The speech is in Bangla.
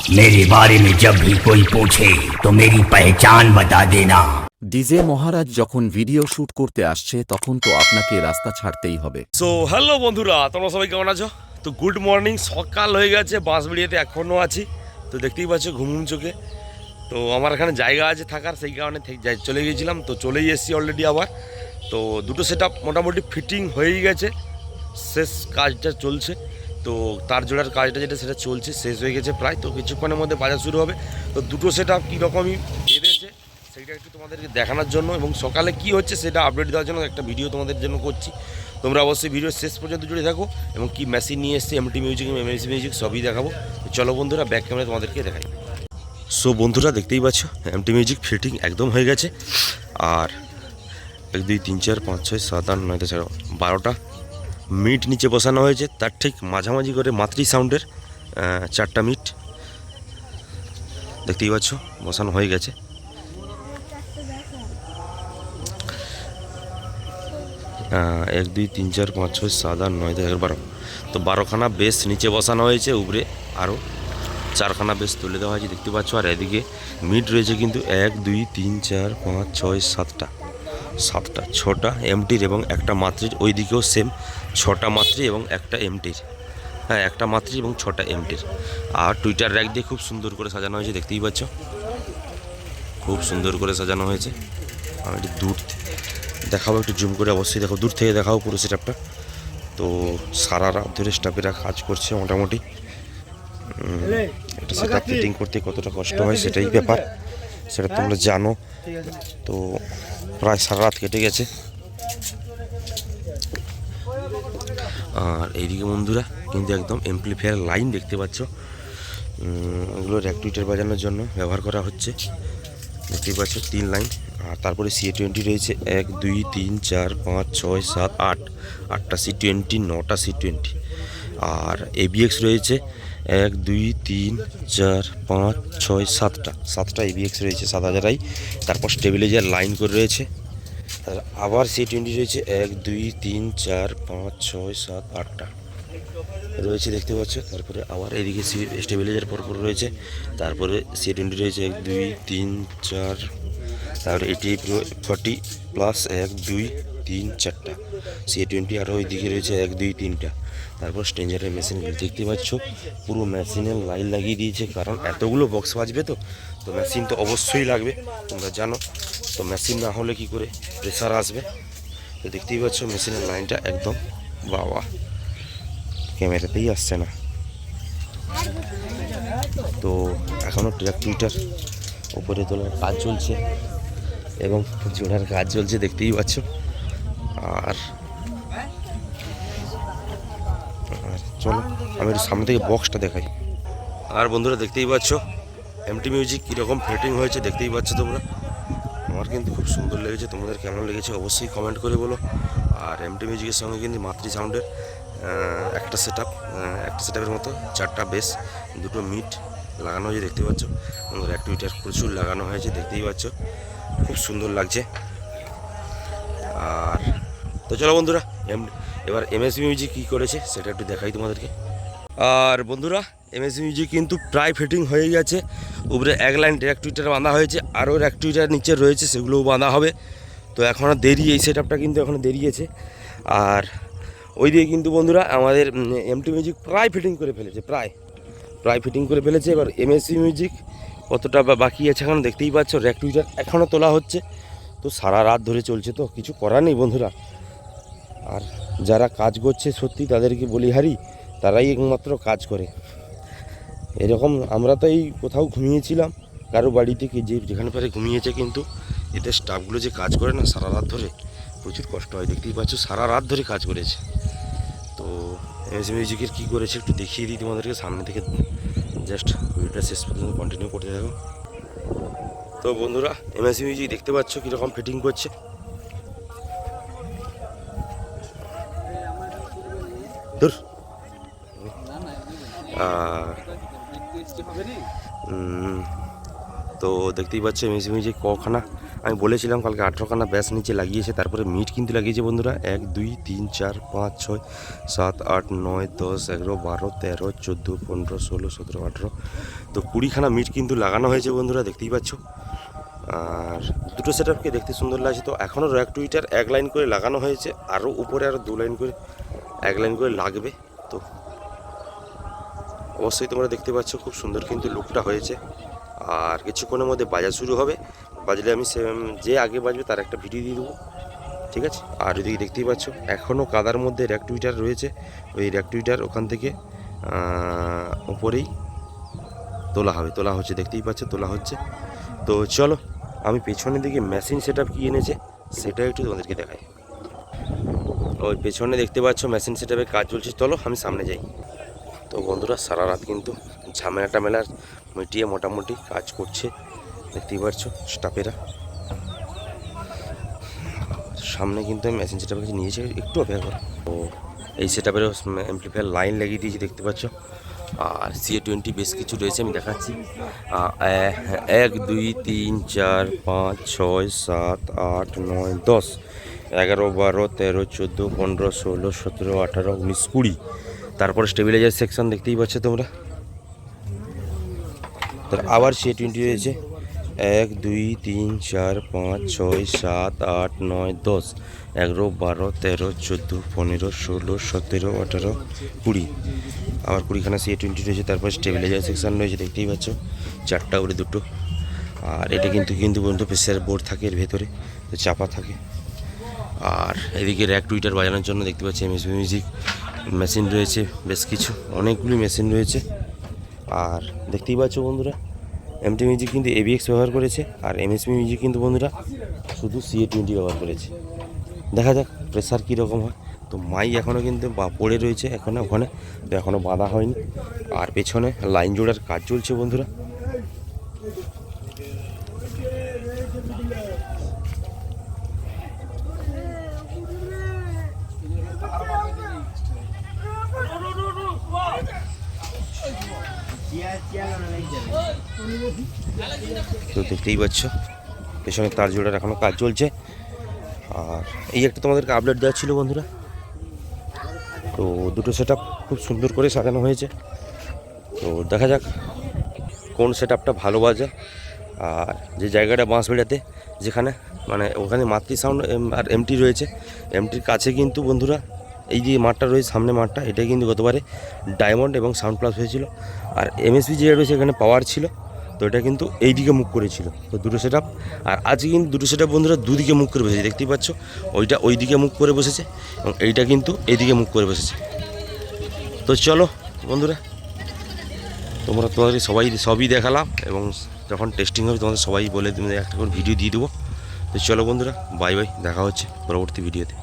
मेरे बारे में जब भी कोई पूछे तो मेरी पहचान बता देना ডিজে মহারাজ যখন ভিডিও শুট করতে আসছে তখন তো আপনাকে রাস্তা ছাড়তেই হবে সো হ্যালো বন্ধুরা তোমরা সবাই কেমন আছো তো গুড মর্নিং সকাল হয়ে গেছে বাঁশবেড়িয়াতে এখনও আছি তো দেখতেই পাচ্ছ ঘুমুম চোখে তো আমার এখানে জায়গা আছে থাকার সেই কারণে থেকে- যাই- চলে গিয়েছিলাম তো চলেই এসেছি অলরেডি আবার তো দুটো সেট মোটামুটি ফিটিং হয়েই গেছে শেষ কাজটা চলছে তো তার জোড়ার কাজটা যেটা সেটা চলছে, শেষ হয়ে গেছে প্রায়। তো কিছুক্ষণের মধ্যে বাজার শুরু হবে। তো দুটো সেট আপ কীরকমই বেঁধেছে সেইটা একটু তোমাদেরকে দেখানোর জন্য এবং সকালে কি হচ্ছে সেটা আপডেট দেওয়ার জন্য একটা ভিডিও তোমাদের জন্য করছি। তোমরা অবশ্যই ভিডিও শেষ পর্যন্ত জুড়ে থাকো এবং কি মেশিন নিয়ে এসছে এমটি মিউজিক এমএসি মিউজিক সবই দেখাবো। চলো বন্ধুরা ব্যাক ক্যামেরা তোমাদেরকে দেখাই। সো বন্ধুরা, দেখতেই পাচ্ছ এমটি মিউজিক ফিটিং একদম হয়ে গেছে। আর এক, দুই, তিন, চার, পাঁচ, ছয়, সাত, আট, নয়, দশ বারোটা মিট নিচে বসানো হয়েছে, তার ঠিক মাঝামাঝি করে মাতৃ সাউন্ডের চারটা মিট। দেখতেই পাচ্ছ, বসানো হয়ে গেছে। এক, দুই, তিন, চার, পাঁচ, ছয়, সাত, আট, নয়, দশ বারো। তো বারোখানা বেশ নিচে বসানো হয়েছে, উপরে আরও চারখানা বেশ তুলে দেওয়া হয়েছে, দেখতে পাচ্ছ। আর এদিকে মিট রয়েছে কিন্তু এক, দুই, তিন, চার, পাঁচ, ছয়, সাতটা। সাতটা, ছটা এমটির এবং একটা মাতৃর ওই দিকেও সেম ছটা মাতৃ এবং একটা এমটির। হ্যাঁ একটা মাতৃ এবং ছটা এমটির। আর টুইটার র্যাক দিয়ে খুব সুন্দর করে সাজানো হয়েছে, দেখতেই পাচ্ছ? খুব সুন্দর করে সাজানো হয়েছে। আমি একটু দূর দেখাবো, একটু জুম করে অবশ্যই দেখো, দূর থেকে দেখাও পুরো সেটআপটা তো সারা রাত ধরে স্টাফেরা কাজ করছে মোটামুটি। একটা সেট ফিটিং করতে কতটা কষ্ট হয় সেটাই ব্যাপার। সেটা তোমরা জানো। তো প্রায় সারা রাত কেটে গেছে। আর এইদিকে বন্ধুরা, কিন্তু একদম এমপ্লিফায়ার লাইন দেখতে পাচ্ছ। এগুলো র্যাকটুইটার বাজানোর জন্য ব্যবহার করা হচ্ছে। দেখতেই পাচ্ছ, তিন লাইন আর তারপরে সি টোয়েন্টি রয়েছে এক, দুই, তিন, চার, পাঁচ, ছয়, সাত, আট। আটটা সি টোয়েন্টি নটা সি টোয়েন্টি আর এবিএক্স রয়েছে এক, দুই, তিন, চার, পাঁচ, ছয়, সাতটা। সাতটা এবিএক্স রয়েছে, সাত হাজারাই। তারপর স্টেবিলাইজার লাইন করে রয়েছে। আর আবার সি টোয়েন্টি রয়েছে, এক, দুই, তিন, চার, পাঁচ, ছয়, সাত, আটটা। রয়েছে দেখতে পাচ্ছ, তারপরে আবার এদিকে সি স্টেবিলাইজার পরপর রয়েছে। তারপরে সি টোয়েন্টি রয়েছে, এক, দুই, তিন, চার। তারপরে এটি ফর্টি প্লাস এক, দুই তিন, চারটা। সি টোয়েন্টি আরও ওই দিকে রয়েছে এক, দুই, তিনটা। তারপর স্ট্রেঞ্জারের মেশিন দেখতে পাচ্ছ, পুরো মেশিনের লাইন লাগিয়ে দিয়েছে, কারণ এতগুলো বক্স বাজবে তো? তো মেশিন তো অবশ্যই লাগবে, তোমরা জানো। তো মেশিন না হলে কি করে প্রেশার আসবে? তো দেখতেই পাচ্ছ মেশিনের লাইনটা একদম, বাবা ক্যামেরাতেই আসছে না। তো এখনও ট্র্যাক টুইটার উপরে তোলার কাজ চলছে এবং জোড়ার কাজ চলছে, দেখতেই পাচ্ছ। আর চলো, আমি একটু সামনে থেকে বক্সটা দেখাই। আর বন্ধুরা দেখতেই পাচ্ছ এমটি মিউজিক কীরকম ফিটিং হয়েছে দেখতেই পাচ্ছ তোমরা? আমার কিন্তু খুব সুন্দর লেগেছে, তোমাদের কেমন লেগেছে অবশ্যই কমেন্ট করে বলো। আর এমটি মিউজিকের সঙ্গে কিন্তু মাতৃ সাউন্ডের একটা সেট একটা সেট মতো, চারটা বেস দুটো মিট লাগানো হয়েছে দেখতে পাচ্ছ। বন্ধুরা অ্যাক্টিভিটার প্রচুর লাগানো হয়েছে দেখতেই পাচ্ছ। খুব সুন্দর লাগছে। তো চলো বন্ধুরা, এম এবার এমএস মিউজিক কী করেছে সেটা একটু দেখাই তোমাদেরকে। আর বন্ধুরা এমএস মিউজিক কিন্তু প্রায় ফিটিং হয়ে গেছে। উপরে এক লাইন টুইটার বাঁধা হয়েছে, আরও এক টুইটার নিচে রয়েছে, সেগুলোও বাঁধা হবে। তো এখনও দেরি, এই সেট আপটা কিন্তু এখনও দেরি আর ওই দিকে কিন্তু বন্ধুরা, আমাদের এমটি মিউজিক প্রায় ফিটিং করে ফেলেছে, প্রায়। প্রায় ফিটিং করে ফেলেছে, এবার এমএসসি মিউজিক কতটা বাকি আছে এখন দেখতেই পাচ্ছ র্যাক টুইটার এখনও তোলা হচ্ছে। তো সারা রাত ধরে চলছে, তো কিছু করার নেই বন্ধুরা। আর যারা কাজ করছে সত্যি তাদেরকে বলিহারি তারাই একমাত্র কাজ করে। এরকম আমরা তো এই কোথাও ঘুমিয়েছিলাম, কারও বাড়ি থেকে যে যেখানে পারে ঘুমিয়েছে কিন্তু এদের স্টাফগুলো যে কাজ করে না সারা রাত ধরে, প্রচুর কষ্ট হয়। দেখতেই পাচ্ছ সারা রাত ধরে কাজ করেছে। তো এমএস মিউজিকের কী করেছে একটু দেখিয়ে দিই তোমাদেরকে, সামনে থেকে জাস্ট ভিডিওটা শেষ পর্যন্ত কন্টিনিউ করতে থাকো। তো বন্ধুরা এমএস মিউজিক দেখতে পাচ্ছ কীরকম ফিটিং করছে। আর তো দেখতেই পাচ্ছ মিউজি কখানা। আমি বলেছিলাম কালকে আঠেরোখানা ব্যাস নিচে লাগিয়েছে তারপরে মিট কিন্তু লাগিয়েছে বন্ধুরা। এক দুই তিন চার পাঁচ ছয় সাত আট নয় দশ এগারো বারো তেরো চোদ্দ পনেরো ষোলো সতেরো আঠেরো। তো কুড়িখানা মিট কিন্তু লাগানো হয়েছে বন্ধুরা দেখতেই পাচ্ছ। আর দুটো সেট দেখতে সুন্দর লাগছে। তো এখনও র্যাক টুইটার এক লাইন করে লাগানো হয়েছে আরও উপরে আরও দু লাইন করে এক লাইন করে লাগবে তো। অবশ্যই তোমরা দেখতে পাচ্ছ খুব সুন্দর কিন্তু লুকটা হয়েছে। আর কিছুক্ষণের মধ্যে বাজা শুরু হবে। বাজলে আমি সে- যে আগে বাজবে তার একটা ভিডিও দিয়ে দেবো। ঠিক আছে? আর এদিকে দেখতেই পাচ্ছ এখনও কাদার মধ্যে র্যাক টুইটার রয়েছে। ওই র্যাক টুইটার ওখান থেকে আহ, উপরেই তোলা হবে। তোলা হচ্ছে দেখতেই পাচ্ছ তোলা হচ্ছে। তো চলো আমি পেছনের দিকে মেশিন সেট কী এনেছে সেটা একটু তোমাদেরকে দেখাই। ওই পেছনে দেখতে পাচ্ছ মেশিন সেট কাজ চলছে চলো আমি সামনে যাই তো বন্ধুরা সারা রাত কিন্তু ঝামেলা টামেলা মিটিয়ে মোটামুটি কাজ করছে দেখতেই পাচ্ছ স্টাফেরা সামনে কিন্তু আমি মেশিন সেট কাছে নিয়েছি একটু অপেক্ষা করো তো এই সেট আপের অ্যাম্পলিফায়ার লাইন লাগিয়ে দিয়েছি দেখতে পাচ্ছ আর সি টোয়েন্টি বেশ কিছু রয়েছে আমি দেখাচ্ছি এক দুই তিন চার পাঁচ ছয় সাত আট নয় দশ এগারো, বারো, তেরো, চোদ্দ, পনেরো, ষোলো, সতেরো, আঠারো, উনিশ, কুড়ি। তারপরে স্টেবিলাইজার সেকশন দেখতেই পাচ্ছ তোমরা। তার আবার সি টোয়েন্টি রয়েছে। এক, দুই, তিন, চার, পাঁচ, ছয়, সাত, আট, নয়, দশ, এগারো, বারো, তেরো, চোদ্দ, পনেরো, ষোলো, সতেরো, আঠারো, কুড়ি। আবার কুড়িখানা সি টোয়েন্টি রয়েছে, তারপর স্টেবিলাইজার সেকশন রয়েছে, দেখতেই পাচ্ছ। চারটা করে দুটো। আর এটা কিন্তু কিন্তু পর্যন্ত প্রেসার বোর্ড থাকে এর ভেতরে চাপা থাকে। আর এদিকে র্যাক টুইটার বাজানোর জন্য দেখতে পাচ্ছি এমএস মিউজিক মেশিন রয়েছে, বেশ কিছু, অনেকগুলি মেশিন রয়েছে। আর দেখতেই পাচ্ছ বন্ধুরা এমটি মিউজিক কিন্তু এবিএক্স ব্যবহার করেছে, আর এমএসপি মিউজিক কিন্তু বন্ধুরা শুধু সিএ টোয়েন্টি ব্যবহার করেছে। দেখা যাক প্রেশার কীরকম হয়। তো মাই এখনও কিন্তু বা- পড়ে রয়েছে এখনও ওখানে, তো এখনও বাঁধা হয়নি। আর পেছনে লাইন জোড়ার কাজ চলছে বন্ধুরা। তো দেখতেই পাচ্ছ পেছনে তার জোড়ার এখনও কাজ চলছে। আর এই একটা তোমাদেরকে আপডেট দেওয়া ছিল বন্ধুরা। তো দুটো সেট খুব সুন্দর করে সাজানো হয়েছে। তো দেখা যাক কোন সেট আপটা ভালো বাজে। আর যে জায়গাটা বাঁশবেড়াতে, যেখানে মানে ওখানে মাতৃ সাউন্ড আর এমটি রয়েছে। এমটির কাছে কিন্তু বন্ধুরা এই যে মাঠটা রয়েছে, সামনে মাঠটা, এটা কিন্তু গতবারে ডায়মন্ড এবং সাউন্ড প্লাস হয়েছিল। আর এমএসপি যেটা রয়েছে, এখানে পাওয়ার ছিল, তো এটা কিন্তু এই দিকে মুখ করেছিল। তো দুটো সেট আর আজকে কিন্তু দুটো সেট বন্ধুরা দুদিকে মুখ করে বসেছে, দেখতেই পাচ্ছ, ওইটা ওই দিকে মুখ করে বসেছে এবং এইটা কিন্তু এইদিকে মুখ করে বসেছে। তো চলো বন্ধুরা, তোমরা তোমাদের সবাই, সবই দেখালাম এবং যখন টেস্টিং হবে তোমাদের সবাই বলে, তুমি একটা করে ভিডিও দিয়ে দেবো। তো চলো বন্ধুরা বাই বাই দেখা হচ্ছে পরবর্তী ভিডিওতে